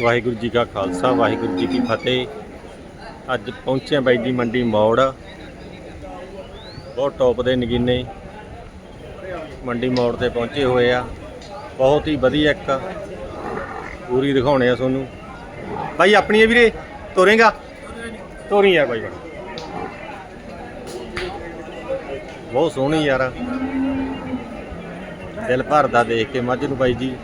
ਵਾਹਿਗੁਰੂ ਜੀ ਕਾ ਖਾਲਸਾ, ਵਾਹਿਗੁਰੂ ਜੀ ਕੀ ਫਤਿਹ। ਅੱਜ ਪਹੁੰਚੇ ਹਾਂ ਬਾਈ ਜੀ ਮੰਡੀ ਮੌੜ। ਬਹੁਤ ਟੌਪ ਦੇ ਨਗੀਨੇ ਮੰਡੀ ਮੌੜ ਤੇ ਪਹੁੰਚੇ ਹੋਏ ਆ। ਬਹੁਤ ਹੀ ਵਧੀਆ ਇੱਕ ਪੂਰੀ ਦਿਖਾਉਣੇ ਆ ਤੁਹਾਨੂੰ। ਬਾਈ ਆਪਣੀ ਹੈ ਵੀਰੇ, ਤੋਰੇਗਾ? ਤੋਰੀ ਯਾਰ ਬਾਈ ਬਹੁਤ ਸੋਹਣੀ ਯਾਰ ਦਿਲ ਭਰਦਾ ਦੇਖ ਕੇ, ਮੱਝ ਨੂੰ ਬਾਈ ਜੀ।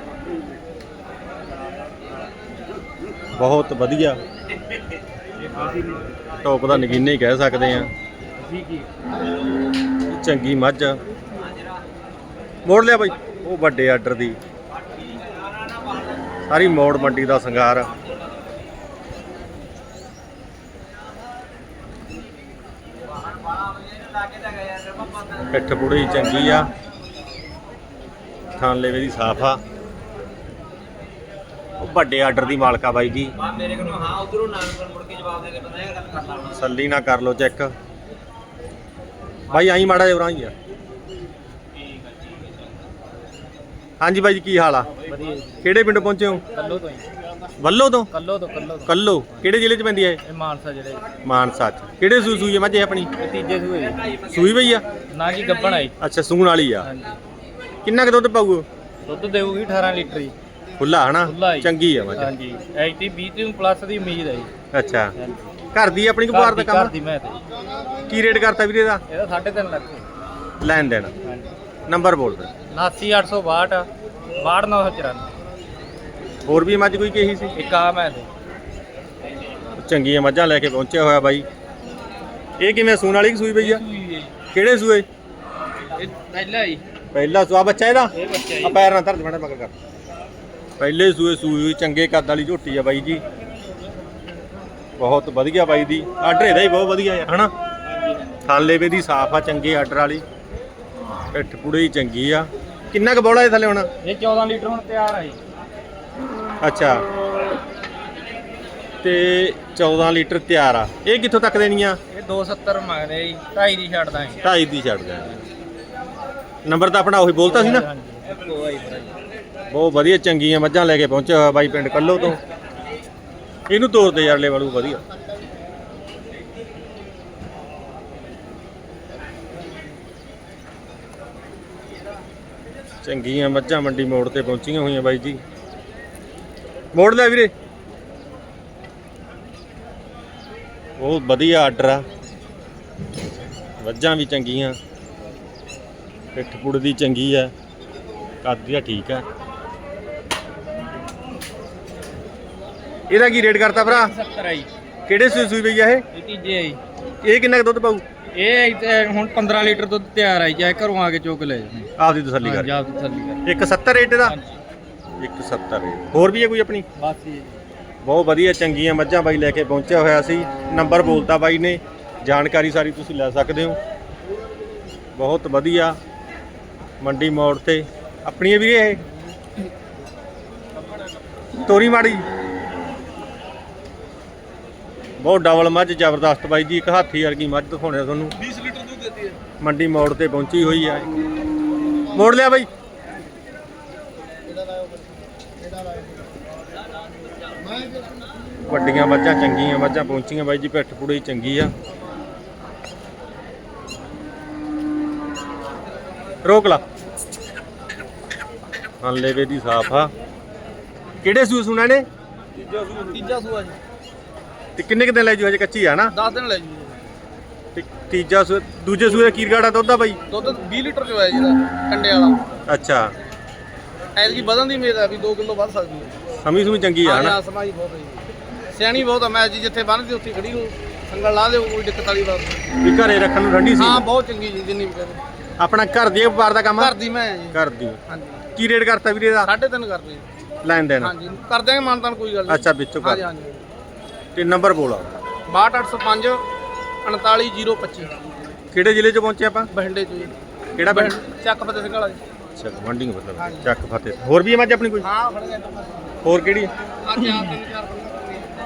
ਬਹੁਤ ਵਧੀਆ। ਟੋਪ ਦਾ ਨਗੀਨੇ ਹੀ ਕਹਿ ਸਕਦੇ ਆ ਚੰਗੀ ਮੱਝ। ਆ। ਮੋੜ ਲਿਆ ਬਾਈ। ਉਹ ਵੱਡੇ ਆਰਡਰ ਦੀ। ਸਾਰੀ ਮੋੜ ਮੰਡੀ ਦਾ ਸ਼ਿੰਗਾਰ। ਪਿੱਠ ਪੂੜੀ ਚੰਗੀ ਆ। ਥਾਂ ਲੇਵੇ ਦੀ ਸਾਫ਼ ਆ। ਵੱਡੇ ਆਰਡਰ ਦੀ ਮਾਲਕਾ ਬਾਈ ਜੀ। ਆ ਮੇਰੇ ਕੋਲ ਹਾਂ ਉਧਰੋਂ ਨਾਨਕਪੁਰ ਮੁੜ ਕੇ ਜਵਾਬ ਦੇ ਕੇ ਬੰਦਾ ਇਹ ਗੱਲ ਕਰ ਲਾ ਸੱਲੀ ਨਾ ਕਰ ਲੋ ਚੈੱਕ। ਬਾਈ ਆਈ ਮਾੜਾ ਜਿਹਾ ਉਰਾਂ ਹੀ ਆ। ਹਾਂਜੀ ਬਾਈ ਜੀ ਕੀ ਹਾਲ ਆ? ਵਧੀਆ ਕਿਹੜੇ ਪਿੰਡ ਪਹੁੰਚੇ ਹੋ? ਕੱਲੋ ਤੋਂ ਹੀ। ਵੱਲੋ ਤੋਂ? ਕੱਲੋ ਤੋਂ ਕੱਲੋ ਤੋਂ। ਕੱਲੋ। ਕਿਹੜੇ ਜ਼ਿਲ੍ਹੇ ਚ ਪੈਂਦੀ ਹੈ ਇਹ? ਮਾਨਸਾ ਜਿਹੜੇ ਮਾਨਸਾ ਚ। ਕਿਹੜੇ ਸੂਈ ਸੂਈ ਮੱਝ ਆਪਣੀ? ਤੀਜੇ ਸੂਏ ਸੂਈ ਬਈ ਆ? ਨਾ ਜੀ ਗੱਬਣ ਆਈ ਅੱਛਾ ਸੂਣ ਵਾਲੀ ਆ। ਹਾਂਜੀ। ਕਿੰਨਾ ਕੁ ਦੁੱਧ ਪਾਊ ਦੁੱਧ ਦੇਊਗੀ 18 ਲੀਟਰ ਜੀ। ਖੁੱਲਾ ਹਨਾ? ਖੁੱਲਾ ਹੀ। ਚੰਗੀ ਆ ਮੱਝ। ਹਾਂਜੀ ਐਚਟੀ 20 ਤੋਂ ਪਲੱਸ ਦੀ ਉਮੀਦ ਹੈ ਜੀ। ਅੱਛਾ। ਹਾਂਜੀ। ਘਰ ਦੀ ਆਪਣੀ ਕੁਪਾਰ ਦਾ ਘਰ ਕੰਮ ਦੀ ਮੈਂ ਤੇ ਜੀ। ਕੀ ਰੇਟ ਕਰਤਾ ਵੀਰੇ ਦਾ ਇਹਦਾ 3.5 ਲੱਖ। ਲੈਣ ਦੇਣ। ਹਾਂਜੀ। ਨੰਬਰ ਬੋਲ ਦੇ। 79862 62994 ਹੋਰ ਵੀ ਮੱਝ ਕੋਈ ਕਹੀ ਸੀ? ਇੱਕ ਆ ਮੈਂ ਤੇ ਚੰਗੀਆਂ ਮੱਝਾਂ ਲੈ ਕੇ ਪਹੁੰਚਿਆ ਹੋਇਆ ਬਾਈ। ਇਹ ਕਿਵੇਂ ਸੂਣ ਵਾਲੀ ਕਿ ਸੂਈ ਪਈ ਆ? ਕਿਹੜੇ ਸੂਏ? ਇਹ ਪਹਿਲਾ ਹੀ ਪਹਿਲਾ ਸੂਆ ਬੱਚਾ ਇਹਦਾ? ਇਹ ਬੱਚਾ ਆ ਜੀ ਪੈਰ ਨਾਲ ਧਰ ਮੜਾ ਮਗਰ ਕਰ। ਪਹਿਲੇ ਸੂਏ ਸੂਈ ਚੰਗੇ ਕੱਦ ਵਾਲੀ ਝੋਟੀ ਆ ਬਾਈ ਜੀ। ਬਹੁਤ ਵਧੀਆ ਬਾਈ ਦੀ। ਆਰਡਰ ਇਹਦਾ ਹੀ ਬਹੁਤ ਵਧੀਆ ਆ ਹਨਾ? ਥਾਲੇ ਵੇ ਦੀ ਸਾਫ਼ ਆ ਚੰਗੇ ਆਰਡਰ ਵਾਲੀ। ਪਿੱਠ ਪੁੜੇ ਹੀ ਚੰਗੀ ਆ। ਕਿੰਨਾ ਕੁ ਬੋਲਾ ਇਹ ਥੱਲੇ ਹੁਣ? ਇਹ 14 ਲੀਟਰ ਹੁਣ ਤਿਆਰ ਆ ਜੀ। ਅੱਛਾ। ਤੇ 14 ਲੀਟਰ ਤਿਆਰ ਆ। ਇਹ ਕਿੱਥੋਂ ਤੱਕ ਦੇਣੀ ਆ? ਇਹ 270 ਮੰਗਦੇ ਜੀ 2.5 ਦੀ ਛੱਡ ਦਾਂਗੇ 2.5 ਦੀ ਛੱਡ ਦੇ ਨੰਬਰ ਤਾਂ ਆਪਣਾ ਉਹੀ ਬੋਲਤਾ ਸੀ ਨਾ? ਬਹੁਤ ਵਧੀਆ, ਚੰਗੀਆਂ ਮੱਝਾਂ ਲੈ ਕੇ ਪਹੁੰਚਿਆ ਹੋਇਆ ਬਾਈ ਪਿੰਡ ਕੱਲੋ ਤੋਂ। ਇਹਨੂੰ ਤੋਰ ਦੇ ਯਾਰ ਲੈ ਵਾਲੂ ਵਧੀਆ। ਚੰਗੀਆਂ ਮੱਝਾਂ ਮੰਡੀ ਮੋੜ ਤੇ ਪਹੁੰਚੀਆਂ ਹੋਈਆਂ ਬਾਈ ਜੀ। ਮੋੜ ਲੈ ਵੀਰੇ। ਬਹੁਤ ਵਧੀਆ ਆਰਡਰ ਆ। ਮੱਝਾਂ ਵੀ ਚੰਗੀਆਂ। ਪਿੱਠ ਪੁੜ ਦੀ ਚੰਗੀ ਆ। ਕੱਦ ਦੀ ਠੀਕ ਆ। ਇਹਦਾ ਕੀ ਰੇਟ ਕਰਤਾ ਭਰਾ? 70 ਆਈ ਕਿਹੜੇ ਸੂਈ ਸੂਈ ਪਈ ਆ ਇਹ? ਇਹ ਤੀਜੇ ਆਈ ਇਹ ਕਿੰਨਾ ਕੁ ਦੁੱਧ ਪਾਊ? ਇਹ ਇੱਥੇ ਹੁਣ 15 ਲੀਟਰ ਦੁੱਧ ਤਿਆਰ ਆਈ ਚਾਹੇ ਘਰੋਂ ਆ ਕੇ ਚੁੱਕ ਲੈ ਜਾਓ। ਆਪਦੀ ਤਸੱਲੀ ਕਰ ਪੰਜਾਬ ਦੀ ਥੱਲੀ ਕਰ ਇੱਕ 70 ਰੇਟ ਦਾ? ਹਾਂਜੀ। ਇੱਕ 70 ਰੇਟ। ਹੋਰ ਵੀ ਹੈ ਕੋਈ ਆਪਣੀ? ਬਸ ਇਹ ਬਹੁਤ ਵਧੀਆ ਚੰਗੀਆਂ ਮੱਝਾਂ ਬਾਈ ਲੈ ਕੇ ਪਹੁੰਚਿਆ ਹੋਇਆ ਸੀ। ਨੰਬਰ ਬੋਲਤਾ ਬਾਈ ਨੇ। ਜਾਣਕਾਰੀ ਸਾਰੀ ਤੁਸੀਂ ਲੈ ਸਕਦੇ ਹੋ। ਬਹੁਤ ਵਧੀਆ। ਮੰਡੀ ਮੋੜ ਤੇ। ਆਪਣੀ ਵੀਰੇ ਇਹ? ਤੋਰੀ ਮਾੜੀ। ਬਹੁਤ ਡਬਲ ਮੱਝ ਜ਼ਬਰਦਸਤ ਬਾਈ ਜੀ ਇੱਕ ਹਾਥੀ ਵਰਗੀ ਮੱਝ ਦਿਖਾਉਣੇ ਆ ਤੁਹਾਨੂੰ। 20 ਲੀਟਰ ਦੁੱਧ ਦਿੰਦੀ ਹੈ। ਮੰਡੀ ਮੋੜ ਤੇ ਪਹੁੰਚੀ ਹੋਈ ਆ। ਮੋੜ ਲਿਆ ਬਾਈ। ਵੱਡੀਆਂ ਮੱਝਾਂ ਚੰਗੀਆਂ ਮੱਝਾਂ ਪਹੁੰਚੀਆਂ ਬਾਈ ਜੀ ਪਿੱਠ ਪੁੜੀ ਚੰਗੀ ਆ। ਰੋਕ ਲਾ। ਹੰਲੇ ਵੇ ਦੀ ਸਾਫ਼ ਆ। ਕਿਹੜੇ ਸੂ ਸੁਣਾ ਨੇ? ਤੀਜਾ ਤੀਜਾ ਸੂਆ ਜੀ। ਤੇ ਕਿੰਨੇ ਕਿਤੇ ਲੈ ਜੂ ਹਜੇ ਕੱਚੀ ਆ ਨਾ 10 ਦਿਨ ਲੈ ਜੀ ਤੇ ਤੀਜਾ ਦੂਜੇ ਸੂਏ ਕੀਰਗਾੜਾ ਦੁੱਧ ਆ ਬਾਈ? ਦੁੱਧ 20 ਲੀਟਰ ਚ ਹੋਇਆ ਜਿਹਦਾ ਕੰਡੇ ਵਾਲਾ। ਅੱਛਾ। ਐਤਕੀ ਵਧਣ ਦੀ ਉਮੀਦ ਵੀ 2 ਕਿਲੋ ਵੱਧ ਸਕਦੀ ਹੈ। ਸਮੀ ਸੁਮੀ ਚੰਗੀ ਆ ਨਾ ਸਮਾਈ ਬਹੁਤ ਹੈ ਜੀ। ਸਿਆਣੀ ਬਹੁਤ ਹੈ ਮੈਂ ਜੀ ਜਿੱਥੇ ਬੰਨ੍ਹਦੀ ਉੱਥੇ ਖੜੀ ਨੂੰ ਸੰਗਲ ਲਾ ਦਿਓ ਕੋਈ ਦਿੱਕਤ ਵਾਲੀ ਬਾਤ ਨਹੀਂ। ਵੀ ਘਰੇ ਰੱਖਣ ਨੂੰ ਠੰਡੀ ਸੀ? ਹਾਂ ਬਹੁਤ ਚੰਗੀ ਜੀ ਜਿੰਨੀ ਵੀ ਕਰੇ। ਆਪਣਾ ਘਰ ਦੀ ਵਪਾਰ ਦਾ ਕੰਮ? ਆ? ਘਰ ਦੀ ਮੈਂ ਜੀ। ਘਰ ਦੀ। ਹਾਂਜੀ ਕੀ ਰੇਟ ਕਰਤਾ ਵੀਰੇ ਦਾ ਸਾਢੇ ਤਿੰਨ ਕਰਦੇ ਲੈਣ ਦੇਣ। ਹਾਂਜੀ ਕਰ ਦਿਆਂਗੇ ਮਾਨਤਾਨ ਕੋਈ ਗੱਲ ਨਹੀਂ। ਅੱਛਾ ਵਿੱਚੋਂ ਹਾਂਜੀ ਕਰ। ਹਾਂਜੀ ਤੇ ਨੰਬਰ ਬੋਲਾ 62805 39025 ਕਿਹੜੇ ਜ਼ਿਲ੍ਹੇ ਚ ਪਹੁੰਚੇ ਆਪਾਂ? ਬਠਿੰਡੇ ਚ ਜੀ। ਕਿਹੜਾ ਪਿੰਡ? ਚੱਕ ਫਤਿਹ ਸਿੰਘ ਵਾਲਾ ਜੀ। ਅੱਛਾ ਗਵਾਂਢੀ ਮਤਲਬ। ਚੱਕ ਫਤਿਹ। ਹੋਰ ਵੀ ਹੈ ਮੱਝ ਆਪਣੀ ਕੋਈ? ਹਾਂ ਫੜ ਗਿਆ ਹੋਰ ਕਿਹੜੀ ਹੈ? ਅੱਜ ਆ ਤਿੰਨ ਚਾਰ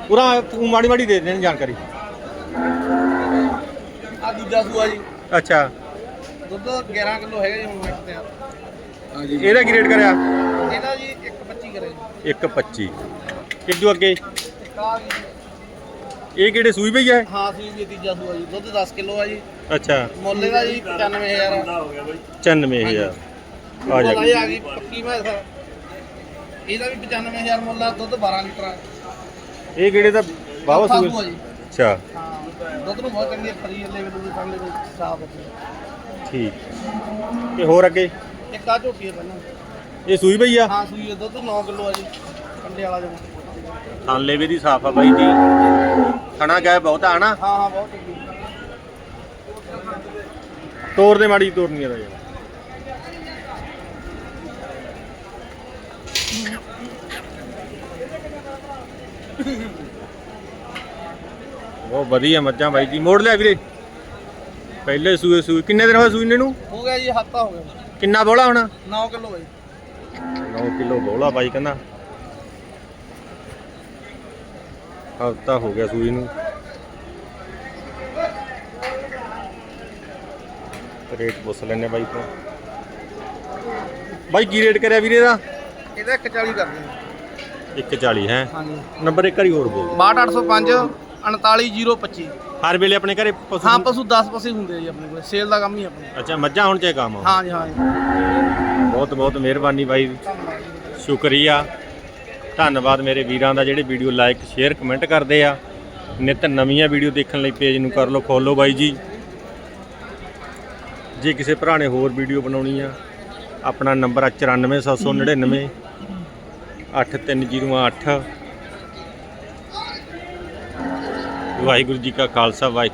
ਪੂਰਾ ਤੂੰ ਮਾੜੀ ਮਾੜੀ ਦੇ ਦੇਣ ਜਾਣਕਾਰੀ। ਆ ਦੂਜਾ ਸੂਆ ਜੀ। ਅੱਛਾ। ਦੁੱਧ 11 ਕਿਲੋ ਹੈਗਾ ਜੀ ਹੁਣ ਮਿੰਟ ਤੇ ਇਹਦਾ ਕੀ ਰੇਟ ਕਰਿਆ? ਇਹਦਾ ਜੀ 125 ਕਰੇ ਜੀ। 125 ਕਿੱਦੂ ਅੱਗੇ? ਇੱਕ ਆ ਗਈ ਇਹ ਕਿਹੜੇ ਸੂਈ ਪਈ ਹੈ? ਹਾਂ ਸੂਈ ਵੀ ਤੀਜਾ ਸੂਆ ਜੀ। ਦੁੱਧ 10 ਕਿਲੋ ਆ ਜੀ। ਅੱਛਾ। ਮੁੱਲ ਇਹਦਾ ਜੀ 95000 95000 ਆ ਜਾ। ਆ ਗਈ ਪੱਕੀ ਮੈਂ ਸਰ। ਇਹਦਾ ਵੀ 95000 ਮੁੱਲ ਆ ਦੁੱਧ 12 ਲੀਟਰ ਆ। ਇਹ ਕਿਹੜੇ ਦਾ? ਬਾਵਾ ਸੂਈ ਸੂਆ ਜੀ। ਅੱਛਾ। ਹਾਂ ਦੁੱਧ ਨੂੰ ਬਹੁਤ ਚੰਗੀ ਫਰੀ ਲੈਵਲ ਦੀ ਸਾਹਮਣੇ ਸਾਫ਼ ਹੈ ਠੀਕ। ਤੇ ਹੋਰ ਅੱਗੇ? ਇੱਕ ਆ ਝੋਟੀ ਹੈ ਪਹਿਲਾਂ। ਇਹ ਸੂਈ ਪਈ ਆ? ਹਾਂ ਸੂਈ ਹੈ, ਦੁੱਧ 9 ਕਿਲੋ ਆ ਜੀ। ਕੰਡੇ ਵਾਲਾ ਜਮਾ। ਥਾਲੇ ਵੀ ਦੀ ਸਾਫ਼ ਆ ਬਾਈ ਜੀ। ਥਣਾ ਗਏ ਬਹੁਤ ਆ ਨਾ? ਹਾਂ ਹਾਂ ਬਹੁਤ ਤੋਰ ਦੇ ਮਾੜੀ ਤੋਰਨੀ ਦਾ ਯਾਰ। ਬਹੁਤ ਵਧੀਆ ਮੱਝਾਂ ਬਾਈ ਜੀ। ਮੋੜ ਲਿਆ ਵੀਰੇ। ਪਹਿਲੇ ਸੂਏ ਸੂਈ ਕਿੰਨੇ ਦਿਨ ਹੋਏ ਸੂਈ ਨੇ ਹੋ ਗਿਆ ਜੀ ਹੱਤਾ ਹੋ ਗਿਆ। ਕਿੰਨਾ ਬੋਲਾ ਹੁਣ? 9 ਕਿਲੋ ਹੈ 9 ਕਿਲੋ ਬੋਲਾ ਬਾਈ ਕਹਿੰਦਾ। ਹਫਤਾ ਹੋ ਗਿਆ ਸੂਈ ਨੂੰ। ਰੇਟ ਪੁੱਛ ਲੈਣੇ ਬਾਈ ਤੋਂ। ਬਾਈ ਕੀ ਰੇਟ ਕਰਿਆ ਵੀਰੇ ਦਾ ਇਹਦਾ 140 ਕਰਦੇ ਹਾਂ 140 ਹੈ? ਹਾਂਜੀ। ਨੰਬਰ ਇੱਕ ਵਾਰੀ ਹੋਰ ਬੋਲ 62805 39025 ਹਰ ਵੇਲੇ ਆਪਣੇ ਘਰੇ ਪਸ਼ੂ ਹਾਂ ਪਸ਼ੂ 10 ਪਸ਼ੂ ਹੁੰਦੇ ਆ ਜੀ ਆਪਣੇ ਕੋਲ। ਸੇਲ ਦਾ ਕੰਮ ਹੀ ਆਪਣੇ ਅੱਛਾ ਮੱਝਾਂ ਹੁਣ ਚਾਹੇ ਕੰਮ ਹਾਂ ਜੀ ਹਾਂ ਬਹੁਤ ਬਹੁਤ ਮਿਹਰਬਾਨੀ ਬਾਈ। ਸ਼ੁਕਰੀਆ। ਧੰਨਵਾਦ ਮੇਰੇ ਵੀਰਾਂ ਦਾ ਜਿਹੜੇ ਵੀਡੀਓ ਲਾਈਕ ਸ਼ੇਅਰ, ਕਮੈਂਟ ਕਰਦੇ ਆ। ਨਿਤ ਨਵੀਆਂ ਵੀਡੀਓ ਦੇਖਣ ਲਈ ਪੇਜ ਨੂੰ ਕਰ ਲਓ ਫੋਲੋ ਬਾਈ ਜੀ। ਜੇ ਕਿਸੇ ਭਰਾ ਨੇ ਹੋਰ ਵੀਡੀਓ ਬਣਾਉਣੀ ਆ, ਆਪਣਾ ਨੰਬਰ ਆ 94799 8308 ਵਾਹਿਗੁਰੂ ਜੀ ਕਾ ਖਾਲਸਾ ਵਾਹਿਗੁਰੂ